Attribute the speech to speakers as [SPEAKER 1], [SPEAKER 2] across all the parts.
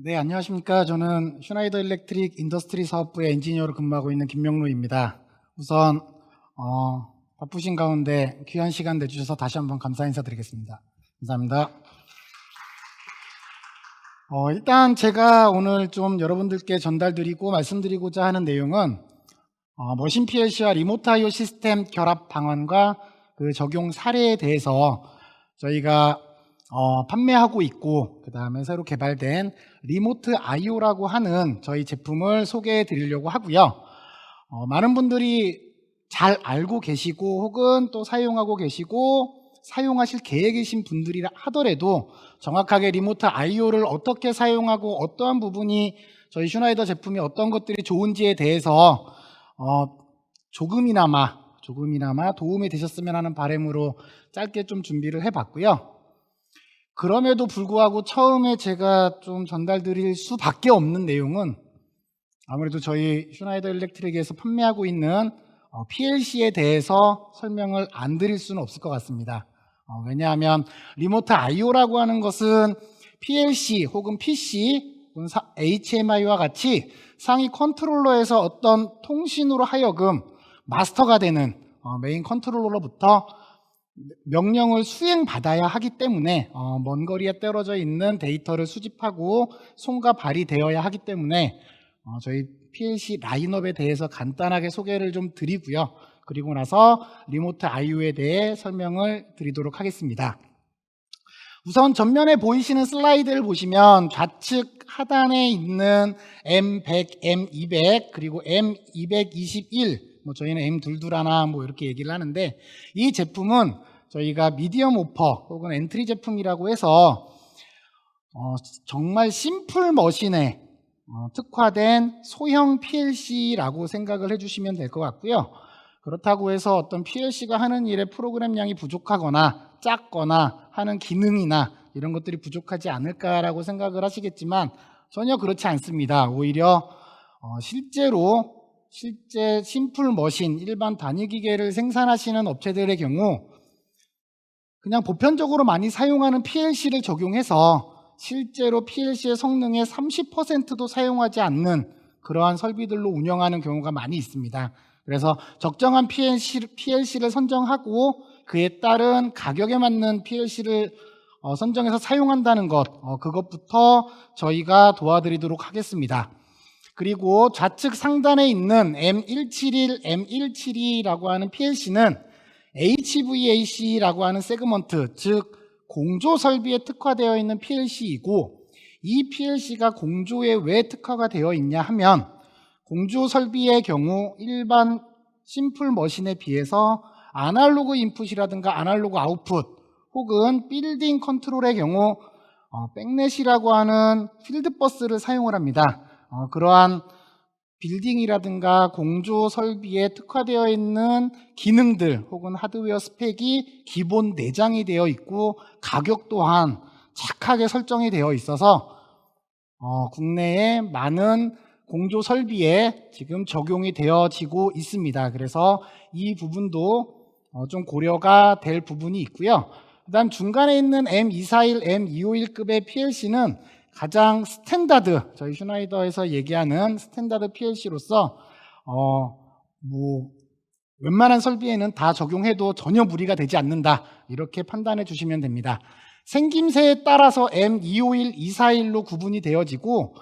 [SPEAKER 1] 네, 안녕하십니까. 저는 슈나이더 일렉트릭 인더스트리 사업부의 엔지니어로 근무하고 있는 김명로입니다. 우선 어, 바쁘신 가운데 귀한 시간 내주셔서 다시 한번 감사 인사드리겠습니다. 감사합니다. 어, 일단 제가 오늘 좀 여러분들께 전달드리고 말씀드리고자 하는 내용은 어, 머신 PLC와 리모트 IO 시스템 결합 방안과 그 적용 사례에 대해서 저희가 어, 판매하고 있고 그 다음에 새로 개발된 리모트 IO라고 하는 저희 제품을 소개해 드리려고 하고요. 어, 많은 분들이 잘 알고 계시고 혹은 또 사용하고 계시고 사용하실 계획이신 분들이라 하더라도 정확하게 리모트 IO를 어떻게 사용하고 어떠한 부분이 저희 슈나이더 제품이 어떤 것들이 좋은지에 대해서 어, 조금이나마 조금이나마 도움이 되셨으면 하는 바람으로 짧게 좀 준비를 해봤고요. 그럼에도 불구하고 처음에 제가 좀 전달드릴 수밖에 없는 내용은 아무래도 저희 슈나이더 일렉트릭에서 판매하고 있는 어, PLC에 대해서 설명을 안 드릴 수는 없을 것 같습니다. 어, 왜냐하면 리모트 IO라고 하는 것은 PLC 혹은 PC 사- HMI와 같이 상위 컨트롤러에서 어떤 통신으로 하여금 마스터가 되는 어, 메인 컨트롤러로부터 명령을 수행받아야 하기 때문에 어, 먼 거리에 떨어져 있는 데이터를 수집하고 손과 발이 되어야 하기 때문에 어, 저희 PLC 라인업에 대해서 간단하게 소개를 좀 드리고요. 그리고 나서 리모트 IO에 대해 설명을 드리도록 하겠습니다. 우선 전면에 보이시는 슬라이드를 보시면 좌측 하단에 있는 M100, M200 그리고 M221 뭐 저희는 M22 하나 뭐 이렇게 얘기를 하는데 이 제품은 저희가 미디엄 오퍼 혹은 엔트리 제품이라고 해서 어, 정말 심플 머신에 어, 특화된 소형 PLC라고 생각을 해주시면 될 것 같고요. 그렇다고 해서 어떤 PLC가 하는 일에 프로그램량이 부족하거나 작거나 하는 기능이나 이런 것들이 부족하지 않을까라고 생각을 하시겠지만 전혀 그렇지 않습니다. 오히려 어, 실제로 실제 심플 머신 일반 단위 기계를 생산하시는 업체들의 경우 그냥 보편적으로 많이 사용하는 PLC를 적용해서 실제로 PLC의 성능의 30%도 사용하지 않는 그러한 설비들로 운영하는 경우가 많이 있습니다. 그래서 적정한 PLC, PLC를 선정하고 그에 따른 가격에 맞는 PLC를 어, 선정해서 사용한다는 것, 어, 그것부터 저희가 도와드리도록 하겠습니다. 그리고 좌측 상단에 있는 M171, M172라고 하는 PLC는 HVAC라고 하는 세그먼트, 즉 공조 설비에 특화되어 있는 PLC이고 이 PLC가 공조에 왜 특화가 되어 있냐 하면 공조 설비의 경우 일반 심플 머신에 비해서 아날로그 인풋이라든가 아날로그 아웃풋 혹은 빌딩 컨트롤의 경우 어, 백넷이라고 하는 필드버스를 사용을 합니다. 어, 그러한 빌딩이라든가 공조 설비에 특화되어 있는 기능들 혹은 하드웨어 스펙이 기본 내장이 되어 있고 가격 또한 착하게 설정이 되어 있어서 어, 국내에 많은 공조 설비에 지금 적용이 되어지고 있습니다. 그래서 이 부분도 어, 좀 고려가 될 부분이 있고요. 그다음 중간에 있는 M241, M251급의 PLC는 가장 스탠다드 저희 슈나이더에서 얘기하는 스탠다드 PLC로서 어, 뭐 웬만한 설비에는 다 적용해도 전혀 무리가 되지 않는다 이렇게 판단해 주시면 됩니다. 생김새에 따라서 M251, 241로 구분이 되어지고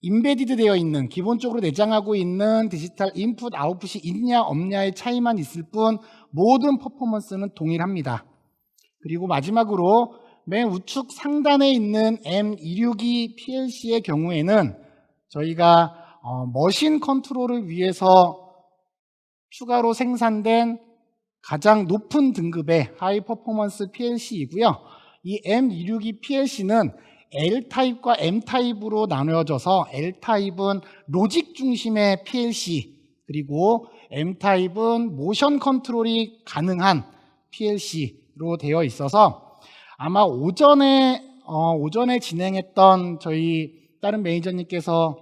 [SPEAKER 1] 인베디드 되어 있는 기본적으로 내장하고 있는 디지털 인풋 아웃풋이 있냐 없냐의 차이만 있을 뿐 모든 퍼포먼스는 동일합니다. 그리고 마지막으로 맨 우측 상단에 있는 M262 PLC의 경우에는 저희가 어, 머신 컨트롤을 위해서 추가로 생산된 가장 높은 등급의 하이 퍼포먼스 PLC이고요. 이 M262 PLC는 L타입과 M타입으로 나누어져서 L타입은 로직 중심의 PLC 그리고 M타입은 모션 컨트롤이 가능한 PLC로 되어 있어서 아마 오전에 어, 오전에 진행했던 저희 다른 매니저님께서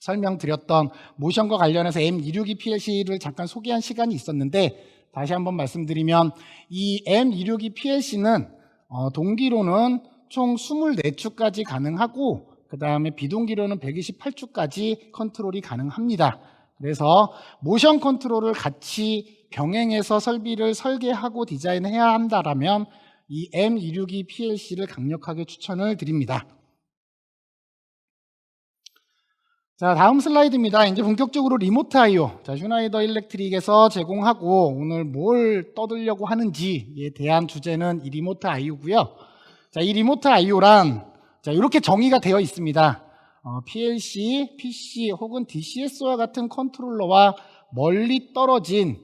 [SPEAKER 1] 설명드렸던 모션과 관련해서 M262 PLC를 잠깐 소개한 시간이 있었는데 다시 한번 말씀드리면 이 M262 PLC는 어, 동기로는 총 24축까지 가능하고 그 다음에 비동기로는 128주까지 컨트롤이 가능합니다. 그래서 모션 컨트롤을 같이 병행해서 설비를 설계하고 디자인해야 한다라면 이 M262 PLC를 강력하게 추천을 드립니다. 자, 다음 슬라이드입니다. 이제 본격적으로 리모트 I/O. 자, 슈나이더 일렉트릭에서 제공하고 오늘 뭘 떠들려고 하는지에 대한 주제는 이 리모트 I/O고요. 자, 이 리모트 I/O란 자, 이렇게 정의가 되어 있습니다. 어, PLC, PC 혹은 DCS와 같은 컨트롤러와 멀리 떨어진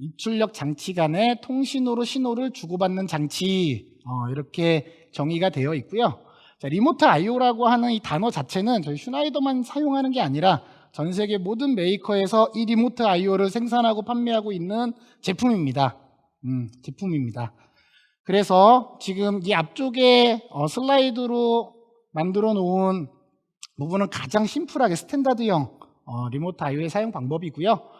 [SPEAKER 1] 입출력 장치 간의 통신으로 신호를 주고받는 장치 어, 이렇게 정의가 되어 있고요. 자, 리모트 I/O라고 하는 이 단어 자체는 저희 슈나이더만 사용하는 게 아니라 전 세계 모든 메이커에서 이 리모트 I/O를 생산하고 판매하고 있는 제품입니다. 음, 제품입니다. 그래서 지금 이 앞쪽에 어, 슬라이드로 만들어 놓은 부분은 가장 심플하게 스탠다드형 어, 리모트 I/O의 사용 방법이고요.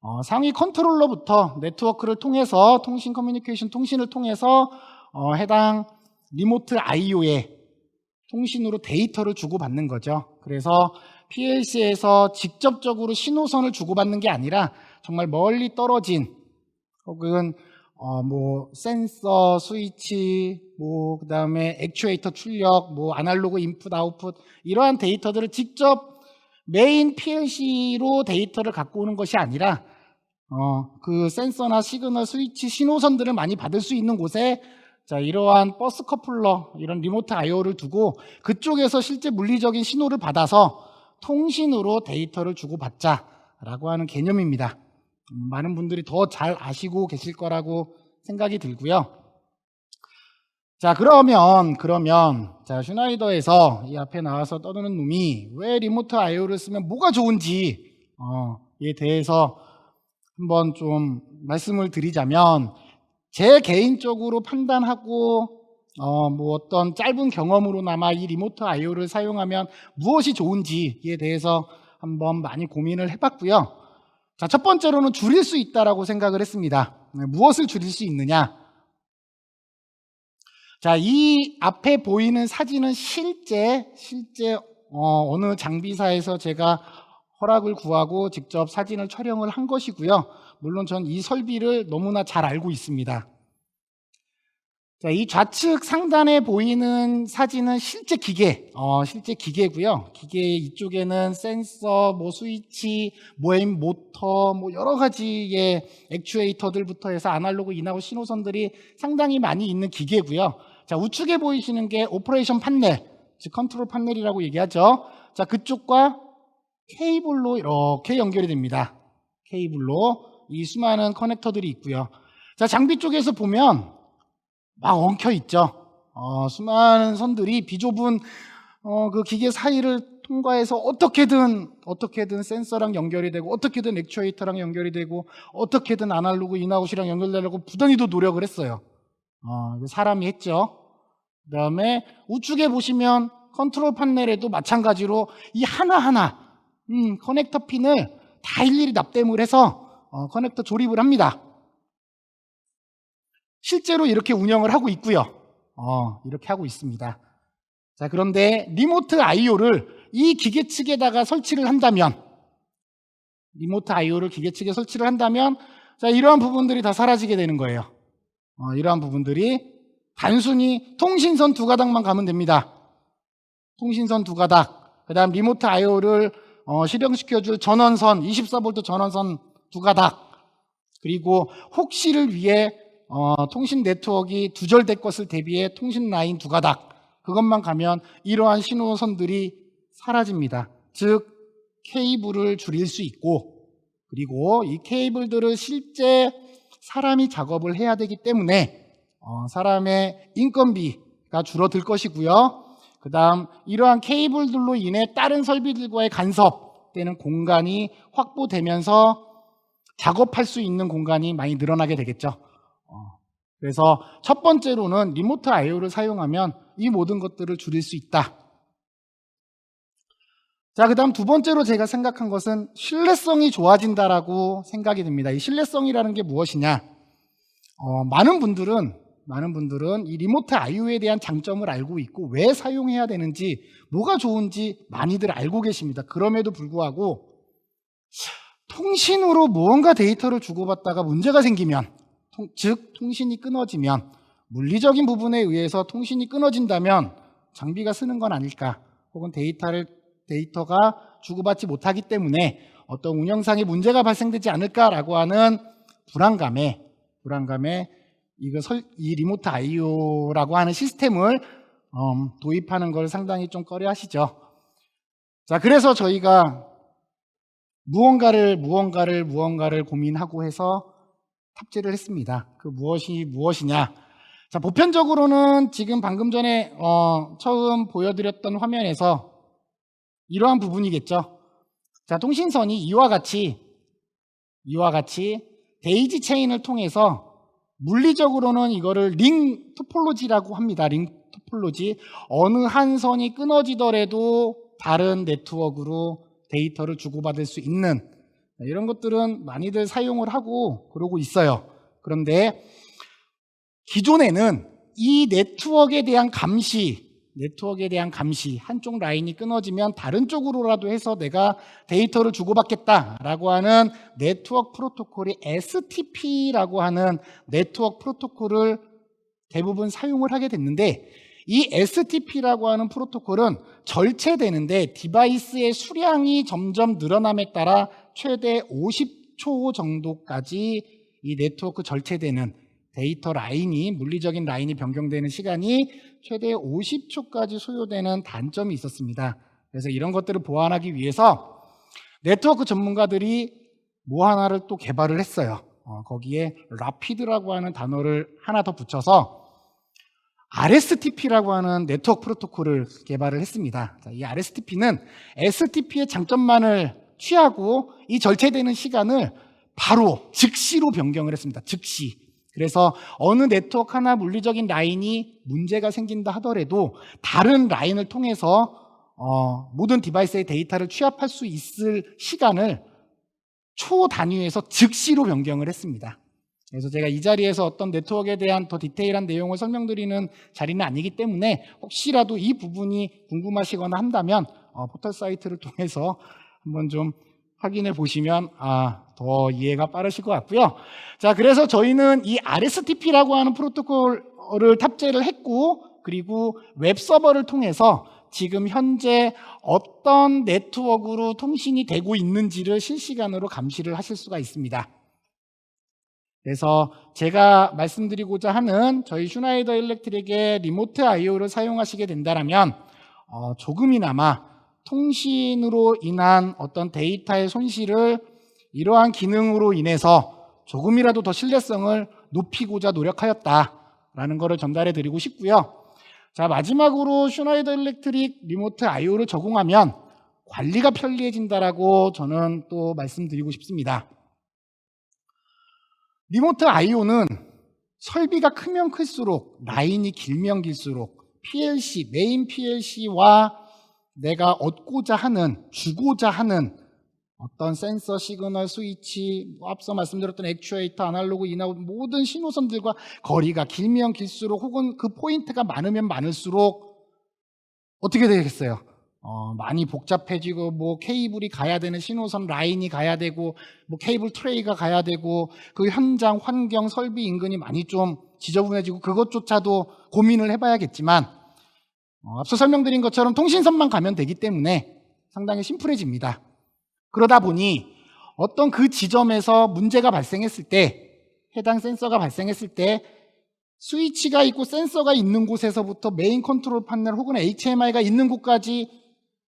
[SPEAKER 1] 어, 상위 컨트롤러부터 네트워크를 통해서 통신 커뮤니케이션 통신을 통해서 어, 해당 리모트 I/O에 통신으로 데이터를 주고받는 거죠. 그래서 PLC에서 직접적으로 신호선을 주고받는 게 아니라 정말 멀리 떨어진 혹은 어 뭐 센서, 스위치, 뭐 그다음에 액추에이터 출력, 뭐 아날로그 인풋 아웃풋 이러한 데이터들을 직접 메인 PLC로 데이터를 갖고 오는 것이 아니라 어 그 센서나 시그널, 스위치, 신호선들을 많이 받을 수 있는 곳에 자, 이러한 버스 커플러, 이런 리모트 I/O를 두고 그쪽에서 실제 물리적인 신호를 받아서 통신으로 데이터를 주고받자라고 하는 개념입니다. 음, 많은 분들이 더 잘 아시고 계실 거라고 생각이 들고요. 자, 그러면, 그러면, 자, 슈나이더에서 이 앞에 나와서 떠드는 놈이 왜 리모트 I/O를 쓰면 뭐가 좋은지, 어, 에 대해서 한번 좀 말씀을 드리자면, 제 개인적으로 판단하고 어, 뭐 어떤 짧은 경험으로나마 이 리모트 I/O를 사용하면 무엇이 좋은지에 대해서 한번 많이 고민을 해봤고요. 자, 첫 번째로는 줄일 수 있다라고 생각을 했습니다. 네, 무엇을 줄일 수 있느냐? 자, 이 앞에 보이는 사진은 실제 실제 어, 어느 장비사에서 제가 허락을 구하고 직접 사진을 촬영을 한 것이고요. 물론 전 이 설비를 너무나 잘 알고 있습니다. 자, 이 좌측 상단에 보이는 사진은 실제 기계, 어, 실제 기계고요. 기계 이쪽에는 센서, 뭐 스위치, 모엠 모터, 뭐 여러 가지의 액추에이터들부터 해서 아날로그 인하고 신호선들이 상당히 많이 있는 기계고요. 자, 우측에 보이시는 게 오퍼레이션 판넬, 즉 컨트롤 판넬이라고 얘기하죠. 자, 그쪽과 케이블로 이렇게 연결이 됩니다. 케이블로 이 수많은 커넥터들이 있고요. 자, 장비 쪽에서 보면 막 엉켜 있죠. 어, 수많은 선들이 비좁은 어, 그 기계 사이를 통과해서 어떻게든 어떻게든 센서랑 연결이 되고 어떻게든 액추에이터랑 연결이 되고 어떻게든 아날로그 인아웃이랑 연결되려고 부단히도 노력을 했어요. 어, 사람이 했죠. 그다음에 우측에 보시면 컨트롤 판넬에도 마찬가지로 이 하나하나 음, 커넥터 핀을 다 일일이 납땜을 해서 어, 커넥터 조립을 합니다. 실제로 이렇게 운영을 하고 있고요. 어, 이렇게 하고 있습니다. 자, 그런데 리모트 I/O를 이 기계 측에다가 설치를 한다면 리모트 I/O를 기계 측에 설치를 한다면 자, 이러한 부분들이 다 사라지게 되는 거예요. 어, 이러한 부분들이 단순히 통신선 두 가닥만 가면 됩니다. 통신선 두 가닥. 그 다음 리모트 I/O를 어, 실행시켜줄 전원선 24V 전원선 두 가닥. 그리고 혹시를 위해 어, 통신 네트워크가 두절될 것을 대비해 통신 라인 두 가닥. 그것만 가면 이러한 신호선들이 사라집니다. 즉 케이블을 줄일 수 있고 그리고 이 케이블들을 실제 사람이 작업을 해야 되기 때문에 어, 사람의 인건비가 줄어들 것이고요. 그 다음 이러한 케이블들로 인해 다른 설비들과의 간섭되는 공간이 확보되면서 작업할 수 있는 공간이 많이 늘어나게 되겠죠. 어, 그래서 첫 번째로는 리모트 I/O를 사용하면 이 모든 것들을 줄일 수 있다. 자, 그 다음 두 번째로 제가 생각한 것은 신뢰성이 좋아진다라고 생각이 듭니다. 이 신뢰성이라는 게 무엇이냐? 어, 많은 분들은 많은 분들은 이 리모트 IO에 대한 장점을 알고 있고 왜 사용해야 되는지 뭐가 좋은지 많이들 알고 계십니다. 그럼에도 불구하고 통신으로 무언가 데이터를 주고받다가 문제가 생기면 통- 즉 통신이 끊어지면 물리적인 부분에 의해서 통신이 끊어진다면 장비가 쓰는 건 아닐까 혹은 데이터를 데이터가 주고받지 못하기 때문에 어떤 운영상의 문제가 발생되지 않을까라고 하는 불안감에 불안감에 이거 설, 이 리모트 IO라고 하는 시스템을 음, 도입하는 걸 상당히 좀 꺼려하시죠. 자, 그래서 저희가 무언가를 무언가를 무언가를 고민하고 해서 탑재를 했습니다. 그 무엇이 무엇이냐? 자, 보편적으로는 지금 방금 전에 어, 처음 보여드렸던 화면에서 이러한 부분이겠죠. 자, 통신선이 이와 같이 이와 같이 데이지 체인을 통해서 물리적으로는 이거를 링 토폴로지라고 합니다. 링 토폴로지. 어느 한 선이 끊어지더라도 다른 네트워크로 데이터를 주고받을 수 있는 이런 것들은 많이들 사용을 하고 그러고 있어요. 그런데 기존에는 이 네트워크에 대한 감시, 네트워크에 대한 감시, 한쪽 라인이 끊어지면 다른 쪽으로라도 해서 내가 데이터를 주고받겠다라고 하는 네트워크 프로토콜이 STP라고 하는 네트워크 프로토콜을 대부분 사용을 하게 됐는데 이 STP라고 하는 프로토콜은 절체되는데 디바이스의 수량이 점점 늘어남에 따라 최대 50초 정도까지 이 네트워크 절체되는 데이터 라인이 물리적인 라인이 변경되는 시간이 최대 50초까지 소요되는 단점이 있었습니다. 그래서 이런 것들을 보완하기 위해서 네트워크 전문가들이 뭐 하나를 또 개발을 했어요. 어, 거기에 라피드라고 하는 단어를 하나 더 붙여서 RSTP라고 하는 네트워크 프로토콜을 개발을 했습니다. 자, 이 RSTP는 STP의 장점만을 취하고 이 절체되는 시간을 바로 즉시로 변경을 했습니다. 즉시. 그래서 어느 네트워크 하나 물리적인 라인이 문제가 생긴다 하더라도 다른 라인을 통해서 어, 모든 디바이스의 데이터를 취합할 수 있을 시간을 초 단위에서 즉시로 변경을 했습니다. 그래서 제가 이 자리에서 어떤 네트워크에 대한 더 디테일한 내용을 설명드리는 자리는 아니기 때문에 혹시라도 이 부분이 궁금하시거나 한다면 어, 포털 사이트를 통해서 한번 좀 확인해 보시면 아, 더 이해가 빠르실 것 같고요. 자, 그래서 저희는 이 RSTP라고 하는 프로토콜을 탑재를 했고 그리고 웹 서버를 통해서 지금 현재 어떤 네트워크로 통신이 되고 있는지를 실시간으로 감시를 하실 수가 있습니다. 그래서 제가 말씀드리고자 하는 저희 슈나이더 일렉트릭의 리모트 IO를 사용하시게 된다면 어, 조금이나마 통신으로 인한 어떤 데이터의 손실을 이러한 기능으로 인해서 조금이라도 더 신뢰성을 높이고자 노력하였다라는 것을 전달해 드리고 싶고요. 자, 마지막으로 슈나이더 일렉트릭 리모트 IO를 적용하면 관리가 편리해진다라고 저는 또 말씀드리고 싶습니다. 리모트 IO는 설비가 크면 클수록 라인이 길면 길수록 PLC, 메인 PLC와 내가 얻고자 하는, 주고자 하는 어떤 센서, 시그널, 스위치, 뭐 앞서 말씀드렸던 액추에이터, 아날로그, 인아웃 모든 신호선들과 거리가 길면 길수록 혹은 그 포인트가 많으면 많을수록 어떻게 되겠어요? 어, 많이 복잡해지고 뭐 케이블이 가야 되는 신호선 라인이 가야 되고 뭐 케이블 트레이가 가야 되고 그 현장 환경 설비 인근이 많이 좀 지저분해지고 그것조차도 고민을 해봐야겠지만 어, 앞서 설명드린 것처럼 통신선만 가면 되기 때문에 상당히 심플해집니다. 그러다 보니 어떤 그 지점에서 문제가 발생했을 때 해당 센서가 발생했을 때 스위치가 있고 센서가 있는 곳에서부터 메인 컨트롤 판넬 혹은 HMI가 있는 곳까지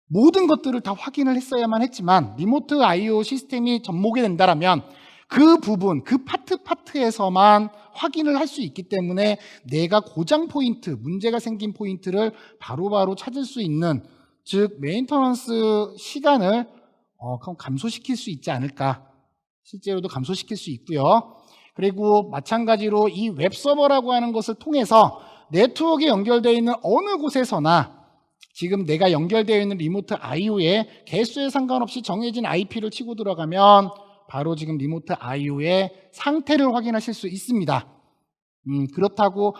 [SPEAKER 1] 모든 것들을 다 확인을 했어야만 했지만 리모트 IO 시스템이 접목이 된다면 그 부분, 그 파트 파트에서만 확인을 할 수 있기 때문에 내가 고장 포인트, 문제가 생긴 포인트를 바로 바로 찾을 수 있는 즉 메인터넌스 시간을 어, 감소시킬 수 있지 않을까? 실제로도 감소시킬 수 있고요. 그리고 마찬가지로 이 웹서버라고 하는 것을 통해서 네트워크에 연결되어 있는 어느 곳에서나 지금 내가 연결되어 있는 리모트 IO에 개수에 상관없이 정해진 IP를 치고 들어가면 바로 지금 리모트 IO의 상태를 확인하실 수 있습니다. 음, 그렇다고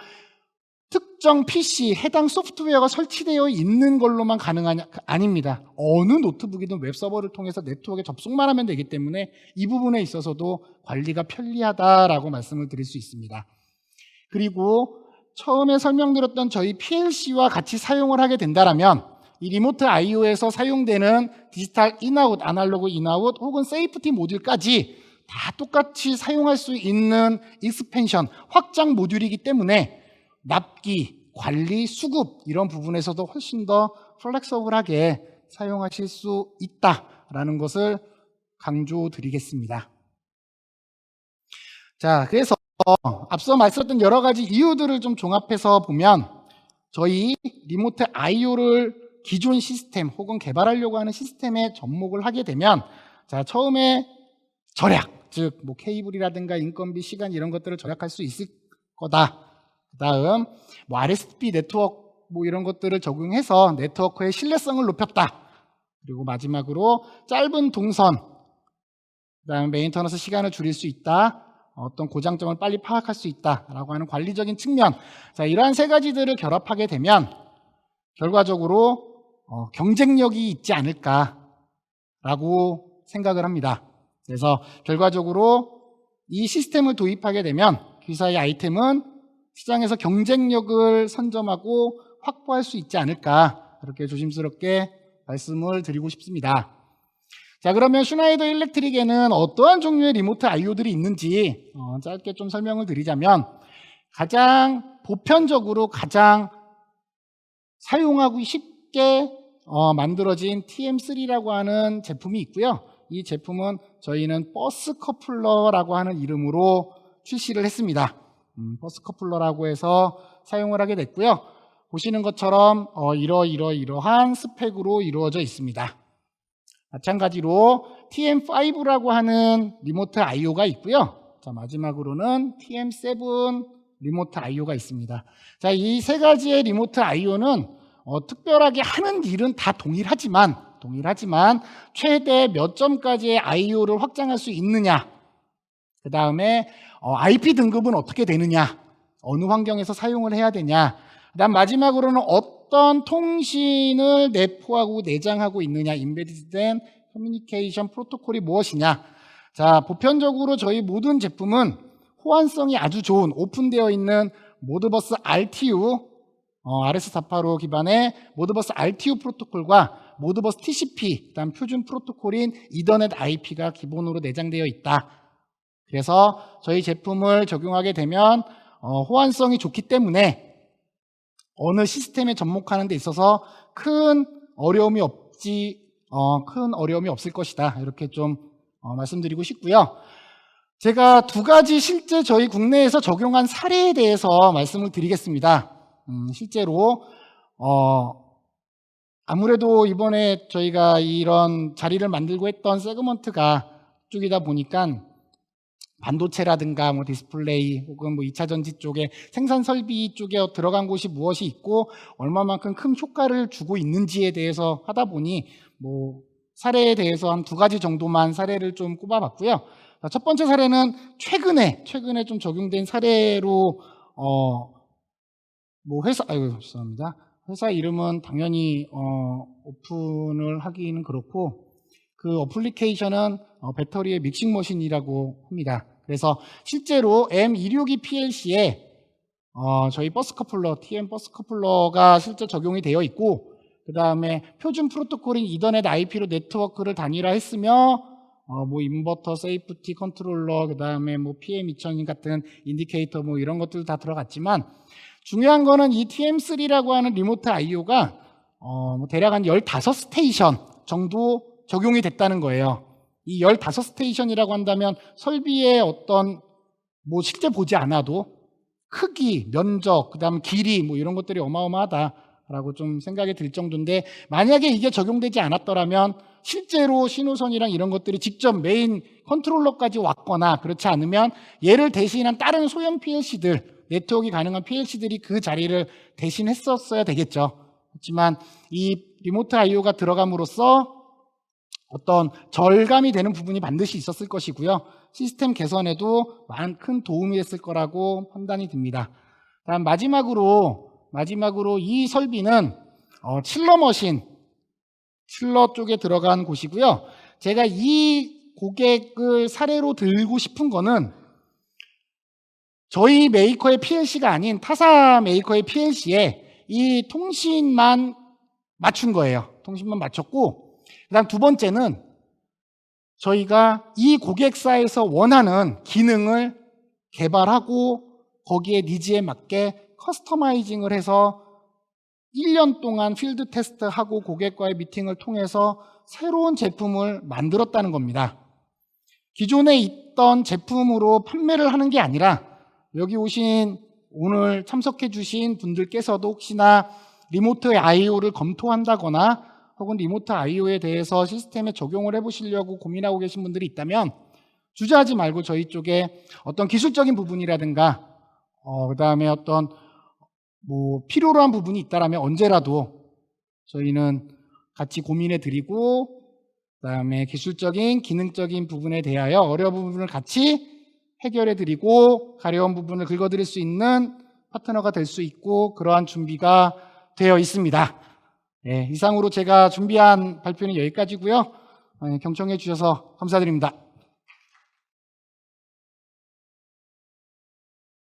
[SPEAKER 1] 특정 PC 해당 소프트웨어가 설치되어 있는 걸로만 가능하냐? 아닙니다. 어느 노트북이든 웹 서버를 통해서 네트워크에 접속만 하면 되기 때문에 이 부분에 있어서도 관리가 편리하다라고 말씀을 드릴 수 있습니다. 그리고 처음에 설명드렸던 저희 PLC와 같이 사용을 하게 된다라면 이 리모트 IO에서 사용되는 디지털 인아웃, 아날로그 인아웃 혹은 세이프티 모듈까지 다 똑같이 사용할 수 있는 익스펜션, 확장 모듈이기 때문에 납기, 관리, 수급 이런 부분에서도 훨씬 더 플렉서블하게 사용하실 수 있다라는 것을 강조드리겠습니다. 자, 그래서 앞서 말씀드렸던 여러 가지 이유들을 좀 종합해서 보면 저희 리모트 IO를 기존 시스템 혹은 개발하려고 하는 시스템에 접목을 하게 되면 자, 처음에 절약, 즉 뭐 케이블이라든가 인건비, 시간 이런 것들을 절약할 수 있을 거다. 그다음 뭐 RSP 네트워크 뭐 이런 것들을 적용해서 네트워크의 신뢰성을 높였다. 그리고 마지막으로 짧은 동선, 그다음 메인터너스 시간을 줄일 수 있다. 어떤 고장점을 빨리 파악할 수 있다라고 하는 관리적인 측면. 자, 이러한 세 가지들을 결합하게 되면 결과적으로 어, 경쟁력이 있지 않을까라고 생각을 합니다. 그래서 결과적으로 이 시스템을 도입하게 되면 귀사의 아이템은 시장에서 경쟁력을 선점하고 확보할 수 있지 않을까 이렇게 조심스럽게 말씀을 드리고 싶습니다. 자 그러면 슈나이더 일렉트릭에는 어떠한 종류의 리모트 IO들이 있는지 어, 짧게 좀 설명을 드리자면 가장 보편적으로 가장 사용하기 쉽 게 어, 만들어진 TM3라고 하는 제품이 있고요. 이 제품은 저희는 버스 커플러라고 하는 이름으로 출시를 했습니다. 음, 버스 커플러라고 해서 사용을 하게 됐고요. 보시는 것처럼 어, 이러이러이러한 스펙으로 이루어져 있습니다. 마찬가지로 TM5라고 하는 리모트 IO가 있고요. 자, 마지막으로는 TM7 리모트 IO가 있습니다. 자, 이 세 가지의 리모트 IO는 어, 특별하게 하는 일은 다 동일하지만 동일하지만 최대 몇 점까지의 IO를 확장할 수 있느냐 그 다음에 어, IP 등급은 어떻게 되느냐 어느 환경에서 사용을 해야 되냐 그 다음 마지막으로는 어떤 통신을 내포하고 내장하고 있느냐 인베디드된 커뮤니케이션 프로토콜이 무엇이냐. 자 보편적으로 저희 모든 제품은 호환성이 아주 좋은 오픈되어 있는 모드버스 RTU 어, RS485 기반의 모드버스 RTU 프로토콜과 모드버스 TCP, 그다음 표준 프로토콜인 이더넷 IP가 기본으로 내장되어 있다. 그래서 저희 제품을 적용하게 되면 어, 호환성이 좋기 때문에 어느 시스템에 접목하는 데 있어서 큰 어려움이 없지, 어, 큰 어려움이 없을 것이다. 이렇게 좀 어, 말씀드리고 싶고요. 제가 두 가지 실제 저희 국내에서 적용한 사례에 대해서 말씀을 드리겠습니다. 음, 실제로 어, 아무래도 이번에 저희가 이런 자리를 만들고 했던 세그먼트가 쪽이다 보니까 반도체라든가 뭐 디스플레이 혹은 뭐 2차 전지 쪽에 생산 설비 쪽에 들어간 곳이 무엇이 있고 얼마만큼 큰 효과를 주고 있는지에 대해서 하다 보니 뭐 사례에 대해서 한 두 가지 정도만 사례를 좀 꼽아봤고요. 첫 번째 사례는 최근에 최근에 좀 적용된 사례로 어 뭐 회사 아유 죄송합니다. 회사 이름은 당연히 어, 오픈을 하기는 그렇고 그 어플리케이션은 어, 배터리의 믹싱 머신이라고 합니다. 그래서 실제로 M262 PLC에 어, 저희 버스 커플러, TM 버스 커플러가 실제 적용이 되어 있고 그 다음에 표준 프로토콜인 이더넷 IP로 네트워크를 단일화했으며 어, 뭐 인버터, 세이프티 컨트롤러, 그 다음에 뭐 PM2000 같은 인디케이터 뭐 이런 것들 다 들어갔지만 중요한 거는 이 TM3라고 하는 리모트 IO가 어, 뭐 대략 한 15스테이션 정도 적용이 됐다는 거예요. 이 15스테이션이라고 한다면 설비의 어떤 뭐 실제 보지 않아도 크기, 면적, 그다음 길이 뭐 이런 것들이 어마어마하다라고 좀 생각이 들 정도인데 만약에 이게 적용되지 않았더라면 실제로 신호선이랑 이런 것들이 직접 메인 컨트롤러까지 왔거나 그렇지 않으면 얘를 대신한 다른 소형 PLC들 네트워크가 가능한 PLC들이 그 자리를 대신했었어야 되겠죠. 하지만 이 리모트 IO가 들어감으로써 어떤 절감이 되는 부분이 반드시 있었을 것이고요. 시스템 개선에도 많은 큰 도움이 됐을 거라고 판단이 듭니다. 다음 마지막으로 마지막으로 이 설비는 어, 칠러 머신 칠러 쪽에 들어간 곳이고요. 제가 이 고객을 사례로 들고 싶은 거는 저희 메이커의 PLC가 아닌 타사 메이커의 PLC에 이 통신만 맞춘 거예요. 통신만 맞췄고, 그 다음 두 번째는 저희가 이 고객사에서 원하는 기능을 개발하고 거기에 니즈에 맞게 커스터마이징을 해서 1년 동안 필드 테스트하고 고객과의 미팅을 통해서 새로운 제품을 만들었다는 겁니다. 기존에 있던 제품으로 판매를 하는 게 아니라 여기 오신 오늘 참석해 주신 분들께서도 혹시나 리모트 IO를 검토한다거나 혹은 리모트 IO에 대해서 시스템에 적용을 해보시려고 고민하고 계신 분들이 있다면 주저하지 말고 저희 쪽에 어떤 기술적인 부분이라든가 어, 그 다음에 어떤 뭐 필요로 한 부분이 있다라면 언제라도 저희는 같이 고민해 드리고 그 다음에 기술적인 기능적인 부분에 대하여 어려운 부분을 같이 해결해 드리고 가려운 부분을 긁어 드릴 수 있는 파트너가 될 수 있고 그러한 준비가 되어 있습니다. 네, 이상으로 제가 준비한 발표는 여기까지고요. 어, 경청해 주셔서 감사드립니다.